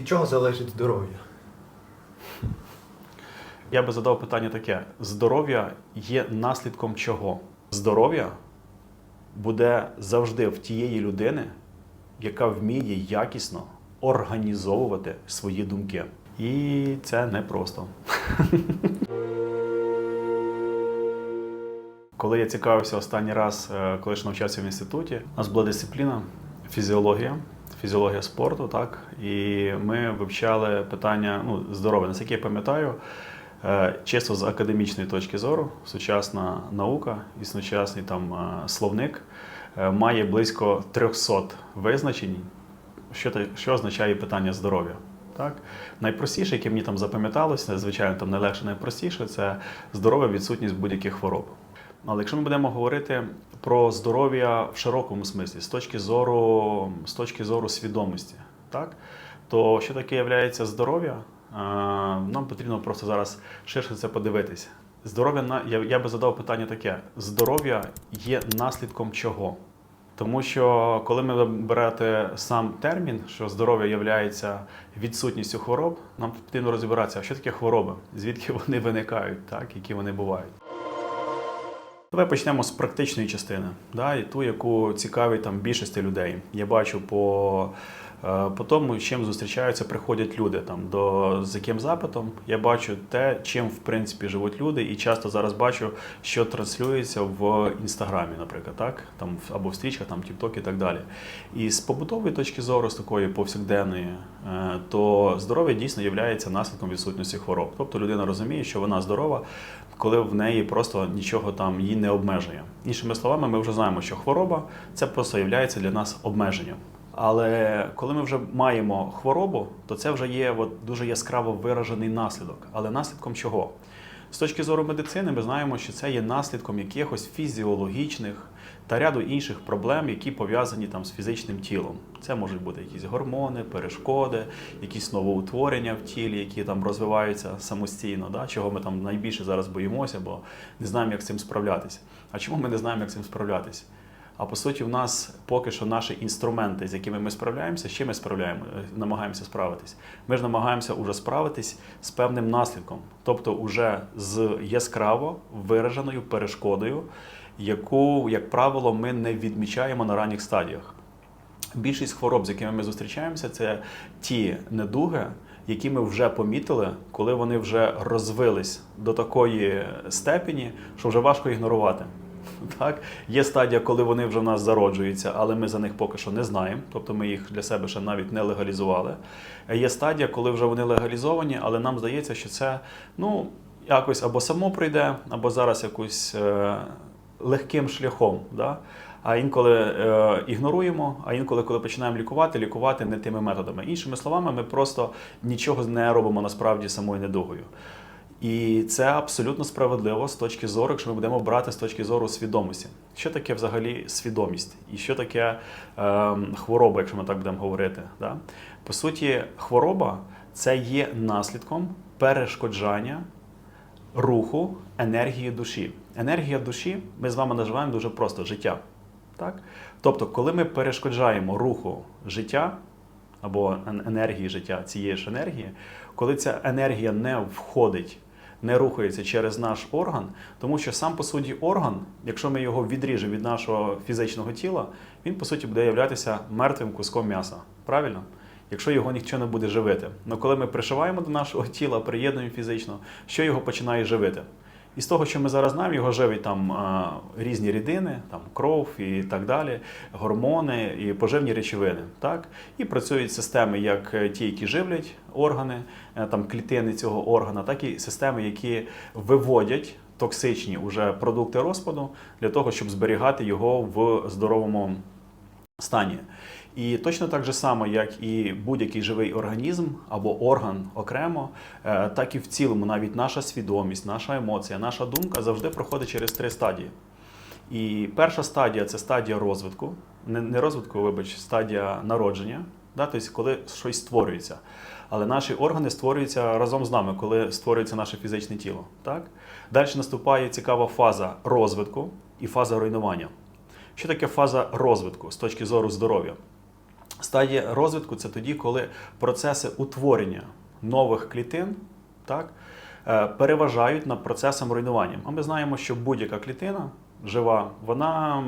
Від чого залежить здоров'я? Я би задав питання таке: здоров'я є наслідком чого? Здоров'я буде завжди в тієї людини, яка вміє якісно організовувати свої думки. І це непросто. Коли я цікавився останній раз, коли ж навчався в інституті, у нас була дисципліна фізіологія, фізіологія спорту, так і ми вивчали питання ну, здоров'я. Наскільки я пам'ятаю, е, чисто з академічної точки зору, сучасна наука і сучасний там е, словник е, має близько 300 визначень, що, що означає питання здоров'я. Так? Найпростіше, яке мені там запам'яталося, звичайно, там найлегше найпростіше, це здорова відсутність будь-яких хвороб. Але якщо ми будемо говорити про здоров'я в широкому смислі, з точки зору, з точки зору свідомості, так? то що таке є здоров'я? Нам потрібно просто зараз ширше це подивитися. Здоров'я я, я би задав питання таке: здоров'я є наслідком чого? Тому що коли ми берете сам термін, що здоров'я є відсутністю хвороб, нам потрібно розібратися, що таке хвороби, звідки вони виникають, так, які вони бувають. Давай почнемо з практичної частини, да, і ту, яку цікавить там більшості людей. Я бачу по, по тому, чим зустрічаються, приходять люди там до з яким запитом. Я бачу те, чим в принципі живуть люди, і часто зараз бачу, що транслюється в інстаграмі, наприклад, так там або в стрічках, там TikTok і так далі. І з побутової точки зору, з такої повсякденної, е, то здоров'я дійсно є наслідком відсутності хвороб. Тобто людина розуміє, що вона здорова, коли в неї просто нічого там її не обмежує. Іншими словами, ми вже знаємо, що хвороба це просто є для нас обмеженням. Але коли ми вже маємо хворобу, то це вже є от, дуже яскраво виражений наслідок. Але наслідком чого? З точки зору медицини, ми знаємо, що це є наслідком якихось фізіологічних та ряду інших проблем, які пов'язані там з фізичним тілом. Це можуть бути якісь гормони, перешкоди, якісь новоутворення в тілі, які там розвиваються самостійно, да? чого ми там найбільше зараз боїмося, бо не знаємо, як з цим справлятися. А чому ми не знаємо, як з цим справлятися? А по суті, в нас поки що наші інструменти, з якими ми справляємося, чим ми справляємо, е, намагаємося справитись. Ми ж намагаємося уже справитись з певним наслідком, тобто уже з яскраво вираженою перешкодою, яку, як правило, ми не відмічаємо на ранніх стадіях. Більшість хвороб, з якими ми зустрічаємося, це ті недуги, які ми вже помітили, коли вони вже розвились до такої степені, що вже важко ігнорувати. Так, є стадія, коли вони вже в нас зароджуються, але ми за них поки що не знаємо, тобто ми їх для себе ще навіть не легалізували. Є стадія, коли вже вони легалізовані, але нам здається, що це ну якось або само прийде, або зараз якось е, легким шляхом. Да? А інколи е, ігноруємо, а інколи, коли починаємо лікувати, лікувати не тими методами. Іншими словами, ми просто нічого не робимо насправді самою недугою. І це абсолютно справедливо з точки зору, якщо ми будемо брати з точки зору свідомості. Що таке взагалі свідомість? І що таке е, хвороба, якщо ми так будемо говорити? Да? По суті, хвороба це є наслідком перешкоджання руху енергії душі. Енергія душі ми з вами називаємо дуже просто життя. Так? Тобто, коли ми перешкоджаємо руху життя або енергії життя цієї ж енергії, коли ця енергія не входить, не рухається через наш орган, тому що сам по суті орган, якщо ми його відріжемо від нашого фізичного тіла, він по суті буде являтися мертвим куском м'яса. Правильно? Якщо його ніхто не буде живити. Але коли ми пришиваємо до нашого тіла, приєднуємо фізично, що його починає живити? І з того, що ми зараз знаємо, його живить там різні рідини, там кров і так далі, гормони і поживні речовини. Так? І працюють системи, як е, ті, які живлять органи, е, там клітини цього органа, так і системи, які виводять токсичні уже продукти розпаду для того, щоб зберігати його в здоровому стані. І точно так же само, як і будь-який живий організм або орган окремо, е, так і в цілому, навіть наша свідомість, наша емоція, наша думка завжди проходить через три стадії. І перша стадія це стадія розвитку, не, розвитку, вибач, стадія народження, да, тобто коли щось створюється. Але наші органи створюються разом з нами, коли створюється наше фізичне тіло. Так? Далі наступає цікава фаза розвитку і фаза руйнування. Що таке фаза розвитку з точки зору здоров'я? Стадія розвитку це тоді, коли процеси утворення нових клітин так, е, переважають над процесом руйнування. А ми знаємо, що будь-яка клітина жива, вона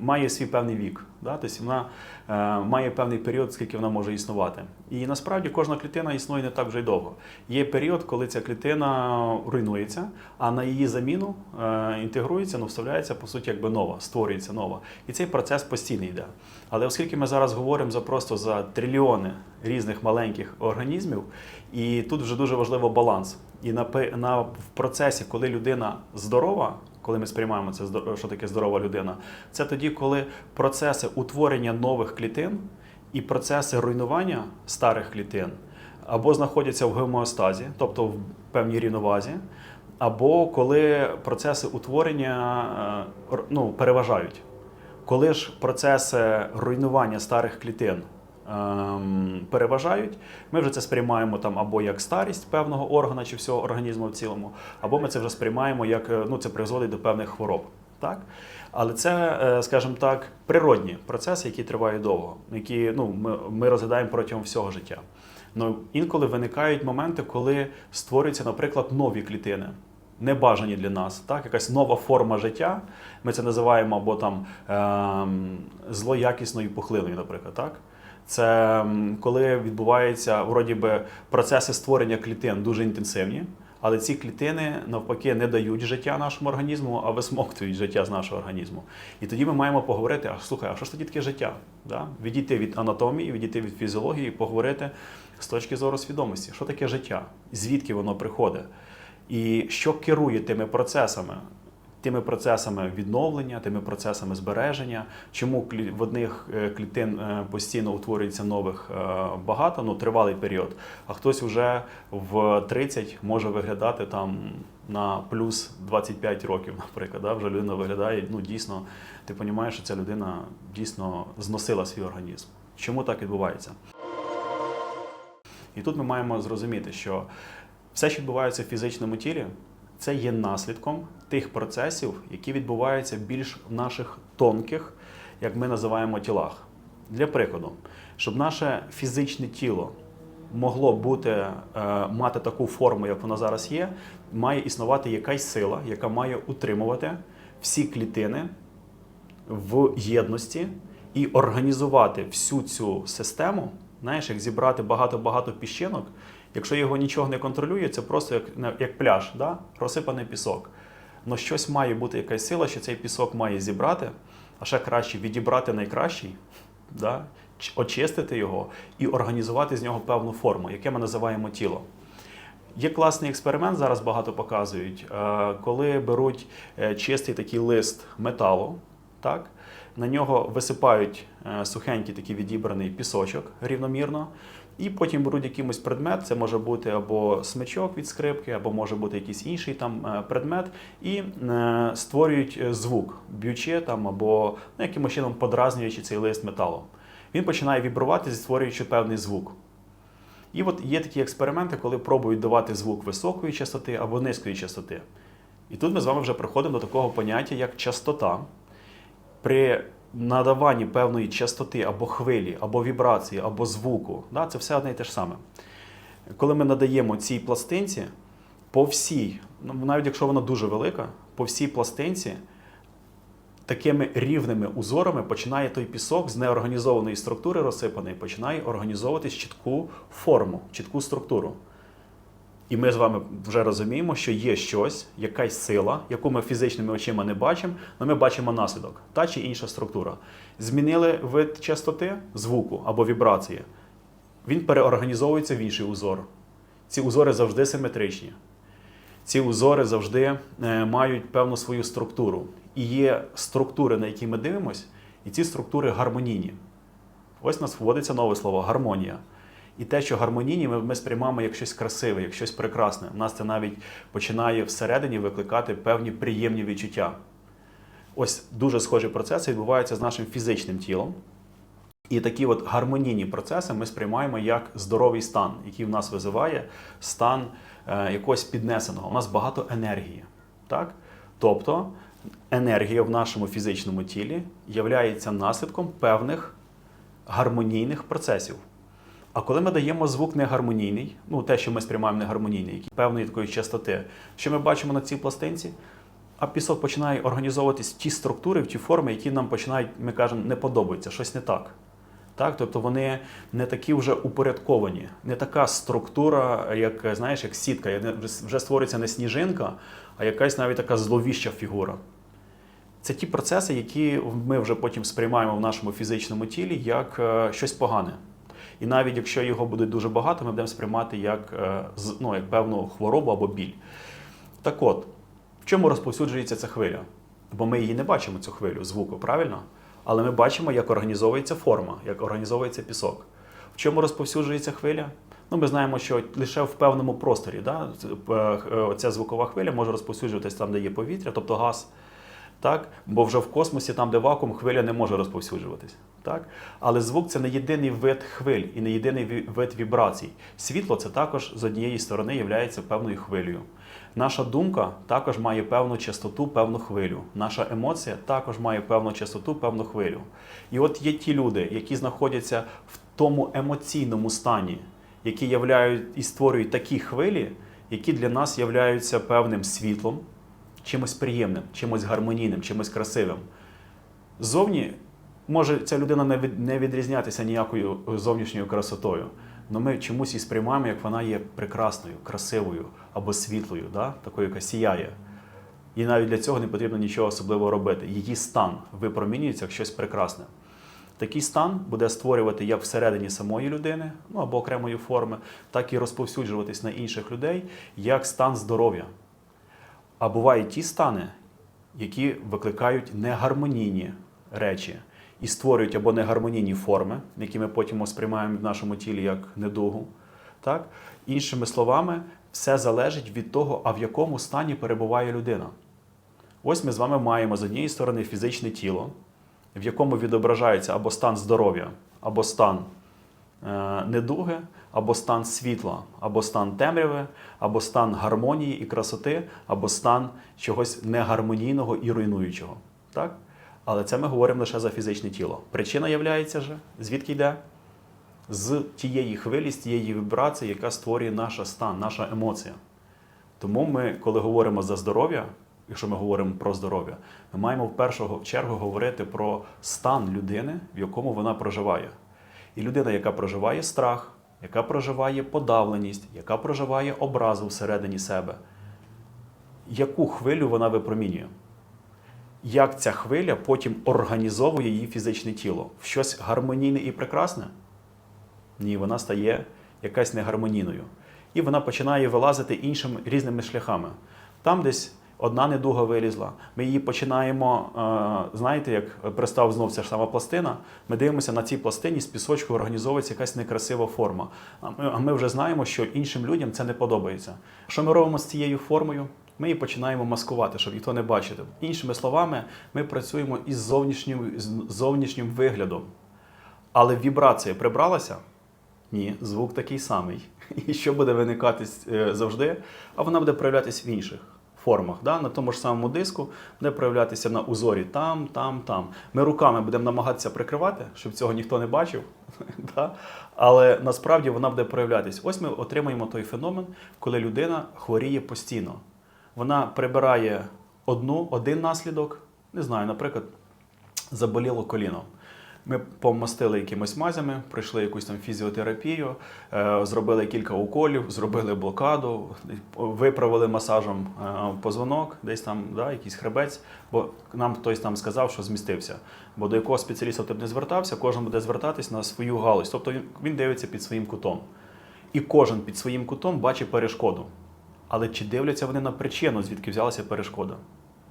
має свій певний вік. Да? Тобто вона е, має певний період, скільки вона може існувати. І насправді кожна клітина існує не так вже й довго. Є період, коли ця клітина руйнується, а на її заміну е, інтегрується, ну, вставляється, по суті, якби нова, створюється нова. І цей процес постійний йде. Але оскільки ми зараз говоримо за просто за трильйони різних маленьких організмів, і тут вже дуже важливо баланс. І на, на в процесі, коли людина здорова, коли ми сприймаємо це що таке здорова людина, це тоді, коли процеси утворення нових клітин і процеси руйнування старих клітин або знаходяться в гомеостазі, тобто в певній рівновазі, або коли процеси утворення е, ну, переважають. Коли ж процеси руйнування старих клітин переважають, ми вже це сприймаємо там або як старість певного органа чи всього організму в цілому, або ми це вже сприймаємо як е, ну, це призводить до певних хвороб. Так? Але це, е, скажімо так, природні процеси, які тривають довго, які ну, ми, ми розглядаємо протягом всього життя. Ну, інколи виникають моменти, коли створюються, наприклад, нові клітини. Небажані для нас, так, якась нова форма життя. Ми це називаємо або там ем, злоякісною пухлиною, наприклад. Так? Це коли відбуваються вроді би процеси створення клітин дуже інтенсивні, але ці клітини навпаки не дають життя нашому організму, а висмоктують життя з нашого організму. І тоді ми маємо поговорити: а слухай, а що ж тоді таке життя? Да? Відійти від анатомії, відійти від фізіології, поговорити з точки зору свідомості, що таке життя, звідки воно приходить, і що керує тими процесами. Тими процесами відновлення, тими процесами збереження, чому в одних е, клітин е, постійно утворюється нових е, багато, ну тривалий період, а хтось вже в 30 може виглядати там на плюс 25 років, наприклад. Да? Вже людина виглядає, ну дійсно, ти розумієш, що ця людина дійсно зносила свій організм. Чому так відбувається? І тут ми маємо зрозуміти, що все, що відбувається в фізичному тілі, це є наслідком тих процесів, які відбуваються більш в наших тонких, як ми називаємо, тілах. Для прикладу, щоб наше фізичне тіло могло бути, е, мати таку форму, як вона зараз є, має існувати якась сила, яка має утримувати всі клітини в єдності і організувати всю цю систему, знаєш, як зібрати багато-багато піщинок. Якщо його нічого не контролює, це просто як, як пляж, да? розсипаний пісок. Но щось має бути якась сила, що цей пісок має зібрати, а ще краще відібрати найкращий, да? очистити його і організувати з нього певну форму, яке ми називаємо тіло. Є класний експеримент, зараз багато показують, е, коли беруть е, чистий такий лист металу, так? на нього висипають е, сухенький такий відібраний пісочок рівномірно, і потім беруть якийсь предмет, це може бути або смичок від скрипки, або може бути якийсь інший там е, предмет, і е, створюють е, звук, б'ючи там або ну, якимось чином подразнюючи цей лист металу. Він починає вібрувати, створюючи певний звук. І от є такі експерименти, коли пробують давати звук високої частоти або низької частоти. І тут ми з вами вже приходимо до такого поняття, як частота. При надаванні певної частоти або хвилі, або вібрації, або звуку, да, це все одне і те ж саме. Коли ми надаємо цій пластинці, по всій, ну, навіть якщо вона дуже велика, по всій пластинці такими рівними узорами починає той пісок з неорганізованої структури розсипаний, починає організовуватись чітку форму, чітку структуру. І ми з вами вже розуміємо, що є щось, якась сила, яку ми фізичними очима не бачимо, але ми бачимо наслідок, та чи інша структура. Змінили вид частоти звуку або вібрації, він переорганізовується в інший узор. Ці узори завжди симетричні. Ці узори завжди е, мають певну свою структуру. І є структури, на які ми дивимося, і ці структури гармонійні. Ось нас вводиться нове слово гармонія. І те, що гармонійні, ми, ми сприймаємо як щось красиве, як щось прекрасне. У нас це навіть починає всередині викликати певні приємні відчуття. Ось дуже схожі процеси відбуваються з нашим фізичним тілом. І такі от гармонійні процеси ми сприймаємо як здоровий стан, який в нас визиває стан е, якогось піднесеного. У нас багато енергії. Так? Тобто енергія в нашому фізичному тілі є наслідком певних гармонійних процесів. А коли ми даємо звук негармонійний, ну те, що ми сприймаємо негармонійний, певної такої частоти, що ми бачимо на цій пластинці, а пісок починає організовуватись в ті структури, в ті форми, які нам починають, ми кажемо, не подобаються, щось не так. Так, тобто вони не такі вже упорядковані, не така структура, як знаєш, як сітка. Вже створюється не сніжинка, а якась навіть така зловіща фігура. Це ті процеси, які ми вже потім сприймаємо в нашому фізичному тілі як е, щось погане. І навіть якщо його буде дуже багато, ми будемо сприймати як, е, ну, як певну хворобу або біль. Так от, в чому розповсюджується ця хвиля? Бо ми її не бачимо, цю хвилю звуку, правильно? Але ми бачимо, як організовується форма, як організовується пісок. В чому розповсюджується хвиля? Ну, ми знаємо, що лише в певному просторі да, е, е, ця звукова хвиля може розповсюджуватись там, де є повітря, тобто газ. Так? Бо вже в космосі, там, де вакуум, хвиля не може розповсюджуватись. Так? Але звук це не єдиний вид хвиль і не єдиний вид вібрацій. Світло це також з однієї сторони є певною хвилею. Наша думка також має певну частоту, певну хвилю. Наша емоція також має певну частоту, певну хвилю. І от є ті люди, які знаходяться в тому емоційному стані, які являють і створюють такі хвилі, які для нас являються певним світлом, чимось приємним, чимось гармонійним, чимось красивим. Зовні може ця людина не від- не відрізнятися ніякою зовнішньою красотою. але ми чомусь її сприймаємо, як вона є прекрасною, красивою або світлою, да? такою, яка сіяє. І навіть для цього не потрібно нічого особливого робити. Її стан випромінюється як щось прекрасне. Такий стан буде створювати як всередині самої людини, ну або окремої форми, так і розповсюджуватись на інших людей як стан здоров'я. А бувають ті стани, які викликають негармонійні речі і створюють або негармонійні форми, які ми потім сприймаємо в нашому тілі як недугу. Так? Іншими словами, все залежить від того, а в якому стані перебуває людина. Ось ми з вами маємо з однієї сторони фізичне тіло, в якому відображається або стан здоров'я, або стан е, недуги, або стан світла, або стан темряви, або стан гармонії і красоти, або стан чогось негармонійного і руйнуючого. Так? Але це ми говоримо лише за фізичне тіло. Причина являється же, звідки йде? З тієї хвилі, з тієї вібрації, яка створює наш стан, наша емоція. Тому ми, коли говоримо за здоров'я, якщо ми говоримо про здоров'я, ми маємо в першу чергу говорити про стан людини, в якому вона проживає. І людина, яка проживає страх, яка проживає подавленість, яка проживає образу всередині себе, яку хвилю вона випромінює? Як ця хвиля потім організовує її фізичне тіло? В щось гармонійне і прекрасне? Ні, вона стає якась негармонійною. І вона починає вилазити іншими різними шляхами. Там десь одна недуга вилізла. Ми її починаємо, е, знаєте, як пристав знов ця ж сама пластина. Ми дивимося на цій пластині з пісочку організовується якась некрасива форма. А ми, вже знаємо, що іншим людям це не подобається. Що ми робимо з цією формою? Ми її починаємо маскувати, щоб ніхто не бачив. Іншими словами, ми працюємо із зовнішнім, з зовнішнім виглядом. Але вібрація прибралася? Ні, звук такий самий. І що буде виникати е, завжди? А вона буде проявлятися в інших формах. Да? На тому ж самому диску буде проявлятися на узорі там, там, там. Ми руками будемо намагатися прикривати, щоб цього ніхто не бачив. да? Але насправді вона буде проявлятися. Ось ми отримаємо той феномен, коли людина хворіє постійно. Вона прибирає одну, один наслідок, не знаю, наприклад, заболіло коліно. Ми помастили якимось мазями, пройшли якусь там фізіотерапію, е, зробили кілька уколів, зробили блокаду, виправили масажем е, позвонок, десь там да, якийсь хребець, бо нам хтось там сказав, що змістився. Бо до якого спеціаліста ти б не звертався, кожен буде звертатись на свою галузь. Тобто він, він дивиться під своїм кутом. І кожен під своїм кутом бачить перешкоду. Але чи дивляться вони на причину, звідки взялася перешкода?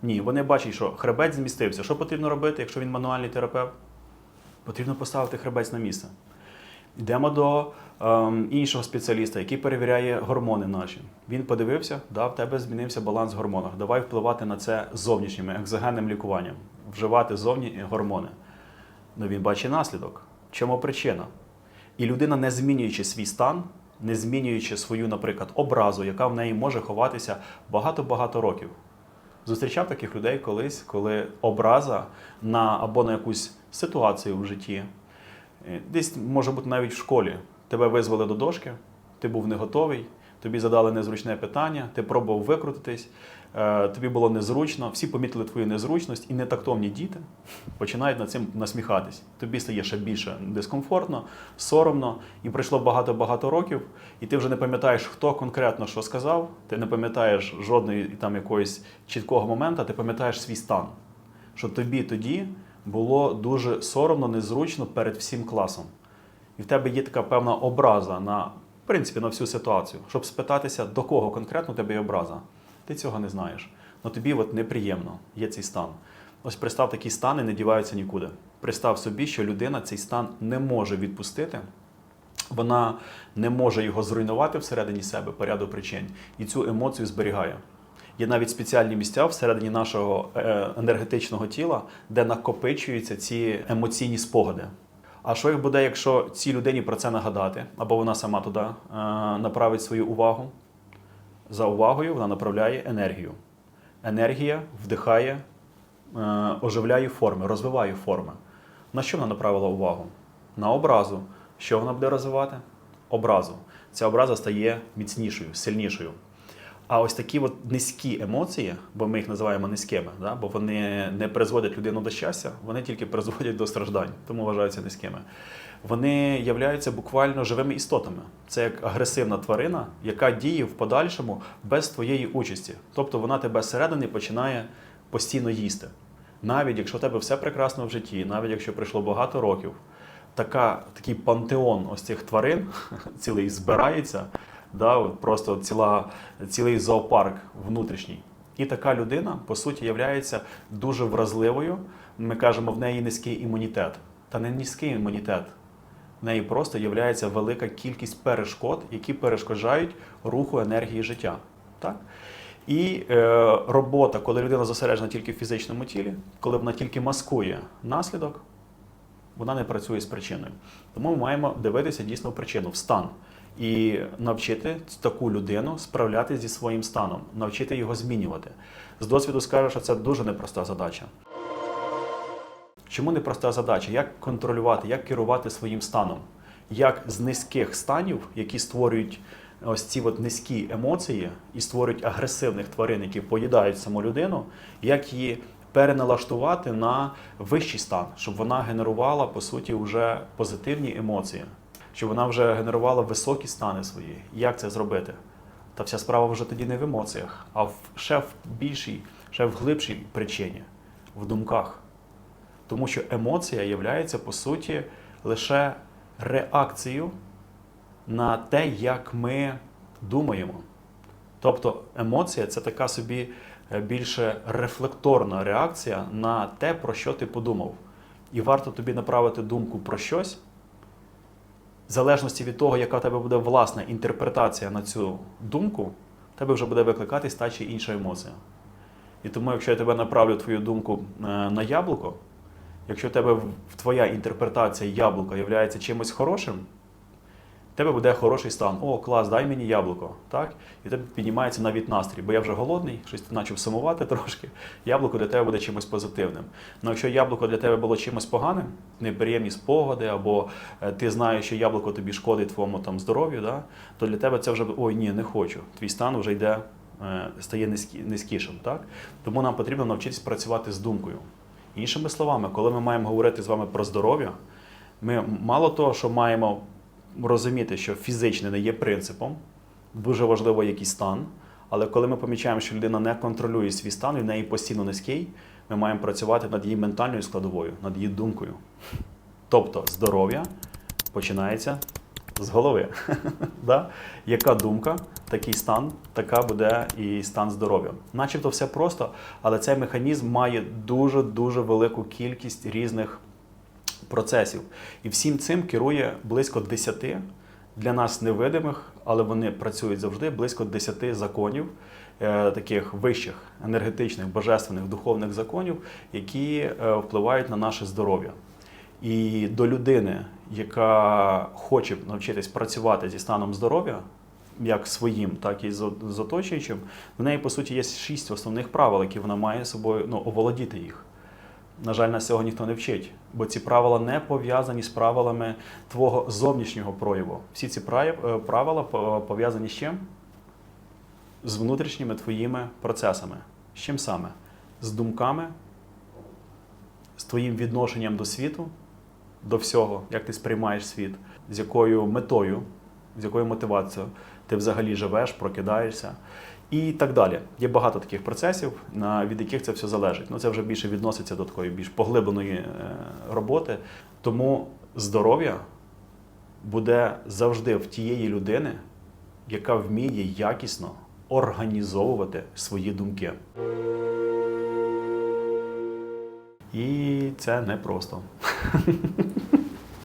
Ні, вони бачать, що хребець змістився. Що потрібно робити, якщо він мануальний терапевт? Потрібно поставити хребець на місце. Йдемо до ем, іншого спеціаліста, який перевіряє гормони наші. Він подивився, да, в тебе змінився баланс в гормонах. Давай впливати на це зовнішнім екзогенним лікуванням, вживати зовні гормони. Ну він бачить наслідок. Чому причина? І людина, не змінюючи свій стан, не змінюючи свою, наприклад, образу, яка в неї може ховатися багато-багато років. Зустрічав таких людей колись, коли образа на або на якусь ситуацію в житті, Е, Десь може бути навіть в школі. Тебе визвали до дошки, ти був не готовий, тобі задали незручне питання, ти пробував викрутитись, е, тобі було незручно, всі помітили твою незручність, і нетактовні діти починають над цим насміхатись. Тобі стає ще більше дискомфортно, соромно, і пройшло багато-багато років, і ти вже не пам'ятаєш, хто конкретно що сказав, ти не пам'ятаєш жодної там якогось чіткого моменту, ти пам'ятаєш свій стан. Що тобі тоді було дуже соромно, незручно перед всім класом. І в тебе є така певна образа на, в принципі, на всю ситуацію, щоб спитатися, до кого конкретно тебе є образа. Ти цього не знаєш. Ну тобі от неприємно, є цей стан. Ось представ, такі стани не діваються нікуди. Представ собі, що людина цей стан не може відпустити, вона не може його зруйнувати всередині себе по ряду причин, і цю емоцію зберігає. Є навіть спеціальні місця всередині нашого е, енергетичного тіла, де накопичуються ці емоційні спогади. А що їх буде, якщо цій людині про це нагадати, або вона сама туди е, направить свою увагу? За увагою вона направляє енергію. Енергія вдихає, е, оживляє форми, розвиває форми. На що вона направила увагу? На образу. Що вона буде розвивати? Образу. Ця образа стає міцнішою, сильнішою. А ось такі от низькі емоції, бо ми їх називаємо низькими, да? бо вони не призводять людину до щастя, вони тільки призводять до страждань, тому вважаються низькими. Вони являються буквально живими істотами. Це як агресивна тварина, яка діє в подальшому без твоєї участі. Тобто вона тебе зсередини починає постійно їсти. Навіть якщо у тебе все прекрасно в житті, навіть якщо пройшло багато років, така, такий пантеон ось цих тварин цілий збирається, да, просто ціла, цілий зоопарк внутрішній. І така людина, по суті, є дуже вразливою. Ми кажемо, в неї низький імунітет. Та не низький імунітет. В неї просто є велика кількість перешкод, які перешкоджають руху енергії життя. Так? І е, робота, коли людина зосереджена тільки в фізичному тілі, коли вона тільки маскує наслідок, вона не працює з причиною. Тому ми маємо дивитися дійсно в причину, в стан. І навчити таку людину справлятися зі своїм станом, навчити його змінювати. З досвіду скажу, що це дуже непроста задача. Чому непроста задача? Як контролювати, як керувати своїм станом? Як з низьких станів, які створюють ось ці от низькі емоції і створюють агресивних тварин, які поїдають саму людину, як її переналаштувати на вищий стан, щоб вона генерувала по суті вже позитивні емоції, щоб вона вже генерувала високі стани свої. Як це зробити? Та вся справа вже тоді не в емоціях, а в ще в більшій, ще в глибшій причині, в думках. Тому що емоція є, по суті, лише реакцією на те, як ми думаємо. Тобто емоція це така собі е, більше рефлекторна реакція на те, про що ти подумав. І варто тобі направити думку про щось, в залежності від того, яка в тебе буде власна інтерпретація на цю думку, в тебе вже буде викликатись та чи інша емоція. І тому, якщо я тебе направлю твою думку е, на яблуко, якщо в тебе твоя інтерпретація яблука є чимось хорошим, тебе буде хороший стан. О, клас, дай мені яблуко. Так? І тебе піднімається навіть настрій, бо я вже голодний, щось ти почав сумувати трошки. Яблуко для тебе буде чимось позитивним. Ну якщо яблуко для тебе було чимось поганим, неприємні спогади, або е, ти знаєш, що яблуко тобі шкодить твоєму там здоров'ю, да? то для тебе це вже ой, ні, не хочу. Твій стан вже йде, е, стає низькі, низькішим. Так? Тому нам потрібно навчитись працювати з думкою. Іншими словами, коли ми маємо говорити з вами про здоров'я, ми мало того, що маємо розуміти, що фізичне не є принципом, дуже важливо який стан. Але коли ми помічаємо, що людина не контролює свій стан, і в неї постійно низький, ми маємо працювати над її ментальною складовою, над її думкою. Тобто здоров'я починається з голови. да? Яка думка, такий стан, така буде і стан здоров'я. Начебто все просто, але цей механізм має дуже-дуже велику кількість різних процесів. І всім цим керує близько 10 для нас невидимих, але вони працюють завжди близько 10 законів, е, таких вищих, енергетичних, божественних, духовних законів, які е, впливають на наше здоров'я. І до людини, яка хоче навчитись працювати зі станом здоров'я, як своїм, так і з оточуючим, в неї, по суті, є шість основних правил, які вона має собою ну, оволодіти їх. На жаль, нас цього ніхто не вчить, бо ці правила не пов'язані з правилами твого зовнішнього прояву. Всі ці е, правила пов'язані з чим? З внутрішніми твоїми процесами. З чим саме? З думками, з твоїм відношенням до світу, до всього, як ти сприймаєш світ, з якою метою, з якою мотивацією ти взагалі живеш, прокидаєшся і так далі. Є багато таких процесів, від яких це все залежить. Ну, це вже більше відноситься до такої більш поглибленої е, роботи. Тому здоров'я буде завжди в тієї людини, яка вміє якісно організовувати свої думки. І це непросто.